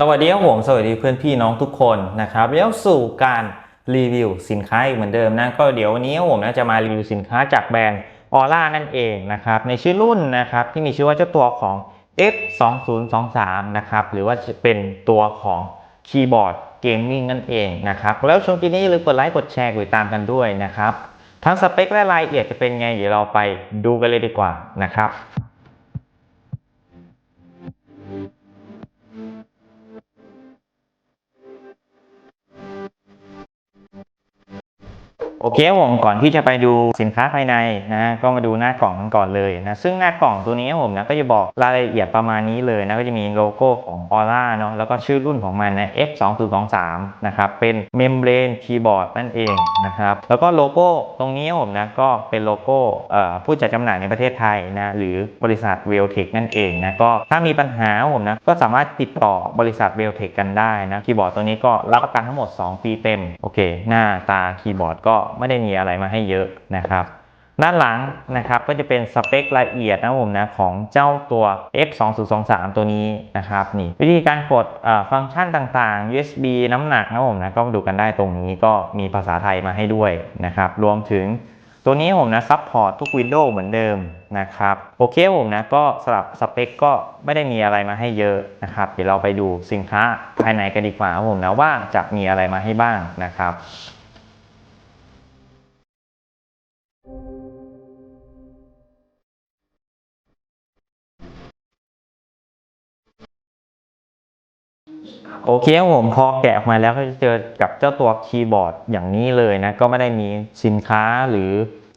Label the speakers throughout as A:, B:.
A: สวัสดีครับผมสวัสดีเพื่อนพี่น้องทุกคนนะครับแล้วสู่การรีวิวสินค้าอีกเหมือนเดิมนะก็เดี๋ยววันนี้ผมนะจะมารีวิวสินค้าจากแบรนด์ออร่านั่นเองนะครับในชื่อรุ่นนะครับที่มีชื่อว่าเจ้าตัวของ F 2 0 2 3 นะครับหรือว่าจะเป็นตัวของคีย์บอร์ดเกมมิ่งนั่นเองนะครับแล้วช่วงนี้อย่าลืมกดไลค์กดแชร์กดติดตามกันด้วยนะครับทั้งสเปคและรายละเอียดจะเป็นไงเดี๋ยวเราไปดูกันเลยดีกว่านะครับ อเคครับผมก่อนที่จะไปดูสินค้าภายในนะก็มาดูหน้ากล่องกันก่อนเลยนะซึ่งหน้ากล่องตัวนี้ผมนะก็จะบอกรายละเอียดประมาณนี้เลยนะก็จะมีโลโก้ของออร่าเนาะแล้วก็ชื่อรุ่นของมันนะ F 2 0 2 3นะครับเป็นเมมเบรนคีย์บอร์ดนั่นเองนะครับแล้วก็โลโก้ตรงนี้ผมนะก็เป็นโลโก้ผู้จัดจำหน่ายในประเทศไทยนะหรือบริษัทเวลเทคนั่นเองนะก็ถ้ามีปัญหาผมนะก็สามารถติดต่อบริษัทเวลเทคกันได้นะคีย์บอร์ดตัวนี้ก็รับประกันทั้งหมด 2 ปีเต็มโอเค หน้าตาคีย์บอร์ดก็ไม่ได้มีอะไรมาให้เยอะนะครับ ด้านหลังนะครับก็จะเป็นสเปคละเอียดนะผมนะของเจ้าตัว F 2 0 2 3 ตัวนี้นะครับนี่วิธีการกดฟังก์ชันต่างๆ USB น้ำหนักนะผมนะก็มาดูกันได้ตรงนี้ก็มีภาษาไทยมาให้ด้วยนะครับรวมถึงตัวนี้ผมนะซัพพอร์ตทุก Windows เหมือนเดิมนะครับโอเคผมนะก็สำหรับสเปคก็ไม่ได้มีอะไรมาให้เยอะนะครับ เดี๋ยวเราไปดูสินค้าภายในกันดีกว่าผมนะว่าจะมีอะไรมาให้บ้างนะครับ โอเคครับผมพอแกะออกมาแล้วก็จะเจอกับเจ้าตัวคีย์บอร์ดอย่างนี้เลยนะ ก็ไม่ได้มีสินค้าหรือ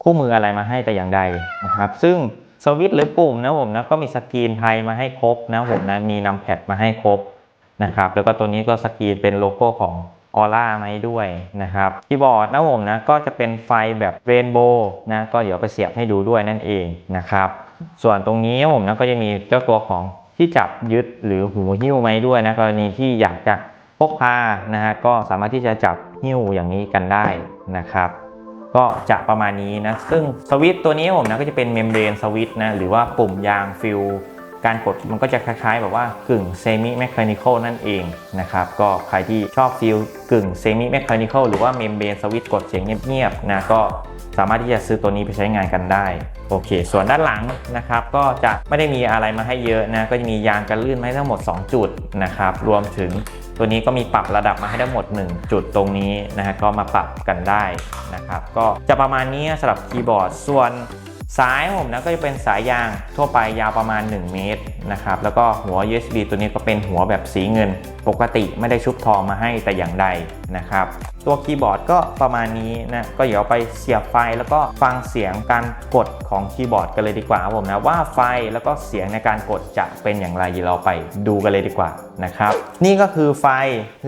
A: คู่มืออะไรมาให้แต่อย่างใดนะครับ ซึ่งสวิตช์หรือปุ่มนะผมนะก็มีสกรีนไทยมาให้ครบนะผมนะมีนำแพดมาให้ครบนะครับ แล้วก็ตัวนี้ก็สกรีนเป็นโลโก้ของออร่ามาให้ด้วยนะครับคีย์บอร์ดนะผมนะก็จะเป็นไฟแบบเรนโบว์นะก็เดี๋ยวไปเสียบให้ดูด้วยนั่นเองนะครับ ส่วนตรงนี้ผมนะก็จะมีเจ้าตัวของ ที่จับยึดหรือหูหิ้วไว้ด้วยนะกรณีที่อยากจะพกพานะฮะก็สามารถที่จะจับหิ้วอย่างนี้กันได้นะครับ ก็จะประมาณนี้นะซึ่งสวิตตัวนี้ผมนะก็จะเป็นเมมเบรนสวิตนะหรือว่าปุ่มยางฟิล การกดมันก็จะคล้ายๆ แบบว่ากึ่งเซมิแมคานิคอลนั่นเองนะครับ ก็ใครที่ชอบฟิลกึ่งเซมิแมคานิคอลหรือว่าเมมเบรนสวิตช์กดเสียงเงียบๆนะก็สามารถที่จะซื้อตัวนี้ไปใช้งานกันได้ โอเค ส่วนด้านหลังนะครับก็จะไม่ได้มีอะไรมาให้เยอะนะก็จะมียางกันลื่นมาให้ทั้งหมด 2 จุดนะครับรวมถึงตัวนี้ก็มีปรับระดับมาให้ทั้งหมด 1 จุดตรงนี้นะฮะก็มาปรับกันได้นะครับก็จะประมาณนี้สำหรับคีย์บอร์ดส่วน สายผมนะก็จะเป็นสายยางทั่วไปยาวประมาณ 1 เมตรนะครับแล้วก็หัว USB ตัวนี้ก็เป็นหัวแบบสีเงิน ปกติไม่ได้ชุบทองมาให้แต่อย่างใดนะครับตัวคีย์บอร์ดก็ประมาณนี้นะก็เดี๋ยวไปเสียบไฟแล้วก็ฟังเสียงการกดของคีย์บอร์ดกันเลยดีกว่าผมนะว่าไฟแล้วก็เสียงในการกดจะเป็นอย่างไรเดี๋ยวเราไปดูกันเลยดีกว่านะครับนี่ก็คือไฟ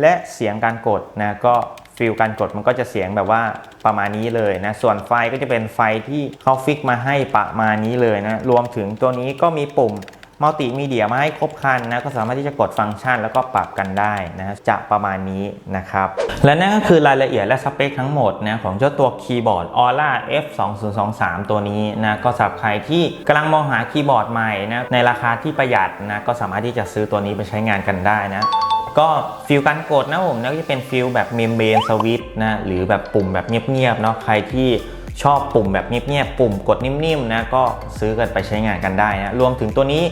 A: และเสียงการกดนะก็ ฟิลการกดมันก็จะเสียงแบบว่าประมาณนี้เลยนะ ส่วนไฟก็จะเป็นไฟที่เขาฟิกมาให้ประมาณนี้เลยนะ รวมถึงตัวนี้ก็มีปุ่มมัลติมีเดียมาให้ครบครันนะก็สามารถที่จะกดฟังก์ชันแล้วก็ปรับกันได้นะจะประมาณนี้นะครับ และนั่นก็คือรายละเอียดและสเปคทั้งหมดนะของเจ้าตัวคีย์บอร์ด Aura F 2 0 2 3ตัวนี้นะก็สำหรับใครที่กำลังมองหาคีย์บอร์ดใหม่นะในราคาที่ประหยัดนะก็สามารถที่จะซื้อตัวนี้ไปใช้งานกันได้นะ ก็ฟิลการกดนะผมนะก็จะเป็นฟิลแบบเมมเบรนสวิตนะหรือแบบปุ่มแบบเงียบๆเนาะใครที่ชอบปุ่มแบบเงียบๆปุ่มกดนิ่มๆนะก็ซื้อกันไปใช้งานกันได้นะรวมถึงตัวนี้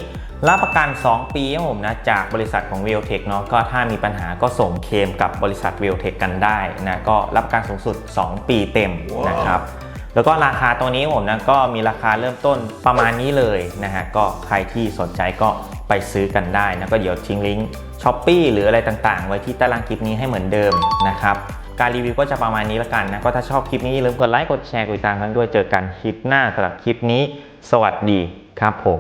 A: รับประกัน 2 ปีครับผมนะจากบริษัทของ w e l t e c h เนาะก็ถ้ามีปัญหาก็ส่งเคลมกับบริษัท w e l t e c h กันได้นะก็รับประกันสูงสุด 2 ปีเต็มนะครับแล้วก็ราคาตัวนี้ผมนะก็มีราคาเริ่มต้นประมาณนี้เลยนะฮะก็ใครที่สนใจก็ ไปซื้อกันได้นะก็เดี๋ยวทิ้งลิงก์ช้อปปีหรืออะไรต่างๆ ไว้ที่ตารางคลิปนี้ให้เหมือนเดิมนะครับการรีวิวก็จะประมาณนี้ละกันนะ ก็ถ้าชอบคลิปนี้อย่าลืมกดไลค์กดแชร์กดติดตามกันด้วยเจอกันคลิปหน้าสำหรับคลิปนี้ สวัสดีครับผม